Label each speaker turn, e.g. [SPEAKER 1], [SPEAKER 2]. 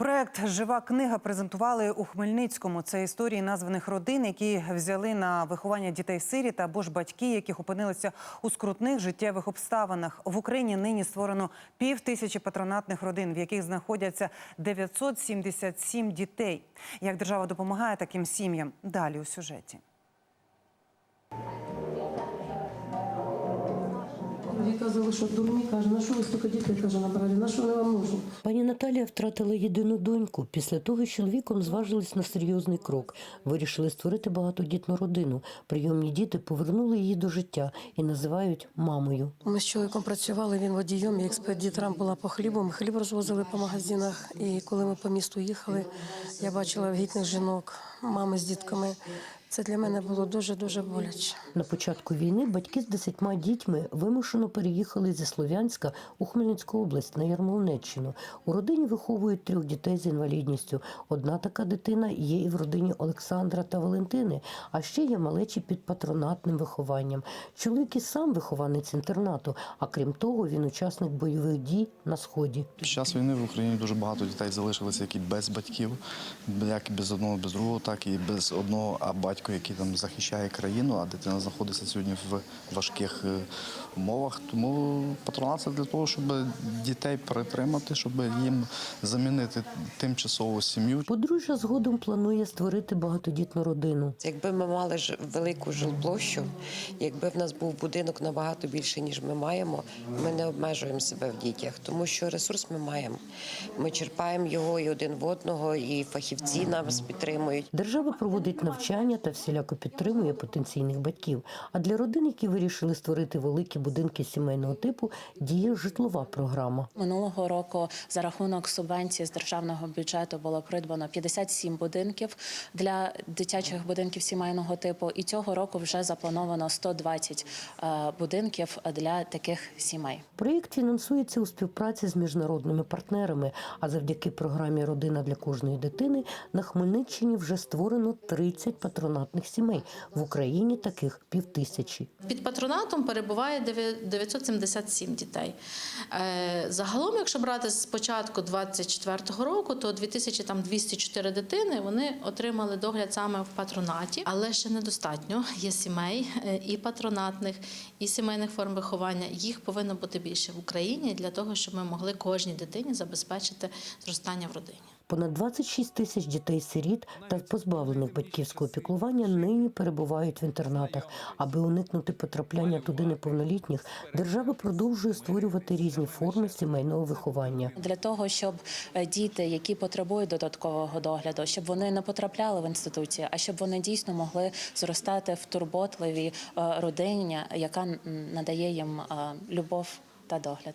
[SPEAKER 1] Проект Жива книга презентували у Хмельницькому. Це історії названих родин, які взяли на виховання дітей сиріт або ж батьки, яких опинилися у скрутних життєвих обставинах. В Україні нині створено пів тисячі патронатних родин, в яких знаходяться 977 дітей. Як держава допомагає таким сім'ям? Далі у сюжеті.
[SPEAKER 2] Казали, що дурні, каже, на що ви стільки дітей каже, набрали, на що вони вам нужні?
[SPEAKER 3] Пані Наталія втратила єдину доньку. Після того з чоловіком зважились на серйозний крок. Вирішили створити багатодітну родину. Прийомні діти повернули її до життя і називають мамою.
[SPEAKER 2] Ми з чоловіком працювали, він водієм, і експедітором була по хлібу. Ми хліб розвозили по магазинах. І коли ми по місту їхали, я бачила вагітних жінок, мами з дітками. Це для мене було дуже-дуже боляче.
[SPEAKER 3] На початку війни батьки з десятьма дітьми вимушено переїхали зі Слов'янська у Хмельницьку область на Ярмолинеччину. У родині виховують трьох дітей з інвалідністю. Одна така дитина є і в родині Олександра та Валентини, а ще є малечі під патронатним вихованням. Чоловік і сам вихованець інтернату, а крім того, він учасник бойових дій на сході.
[SPEAKER 4] Під час війни в Україні дуже багато дітей залишилися, які без батьків, як без одного, без другого, так і без одного, а батько, який там захищає країну, а дитина знаходиться сьогодні в важких е, умовах. Тому патронат це для того, щоб дітей притримати, щоб їм замінити тимчасову сім'ю.
[SPEAKER 3] Подружжя згодом планує створити багатодітну родину.
[SPEAKER 5] Якби ми мали ж велику жилплощу, якби в нас був будинок набагато більше, ніж ми маємо, ми не обмежуємо себе в дітях, тому що ресурс ми маємо. Ми черпаємо його і один в одного, і фахівці нас підтримують.
[SPEAKER 3] Держава проводить навчання та всіляко підтримує потенційних батьків. А для родин, які вирішили створити великі будинки сімейного типу, діє житлова програма.
[SPEAKER 6] Минулого року за рахунок субвенції з державного бюджету було придбано 57 будинків для дитячих будинків сімейного типу. І цього року вже заплановано 120 е, будинків для таких сімей.
[SPEAKER 3] Проєкт фінансується у співпраці з міжнародними партнерами. А завдяки програмі Родина для кожної дитини на Хмельниччині вже створено 30 патронатних сімей. В Україні таких півтисячі.
[SPEAKER 7] Під патронатом перебуває дев'я- 977 дітей. Е, Загалом, якщо брати з початку 24-го року, то 2204 дитини вони отримали догляд саме в патронаті, але ще недостатньо. Є сімей е, і патронатних, і сімейних форм виховання. Їх повинно бути більше в Україні для того, щоб ми могли кожній дитині забезпечити зростання в родині.
[SPEAKER 3] Понад 26 тисяч дітей-сиріт та позбавлених батьківського піклування нині перебувають в інтернатах. Аби уникнути потрапляння туди неповнолітніх, держава продовжує створювати різні форми сімейного виховання.
[SPEAKER 6] Для того щоб е, діти, які потребують додаткового догляду, щоб вони не потрапляли в інституції, а щоб вони дійсно могли зростати в турботливій е, родині, яка надає їм е, любов та догляд.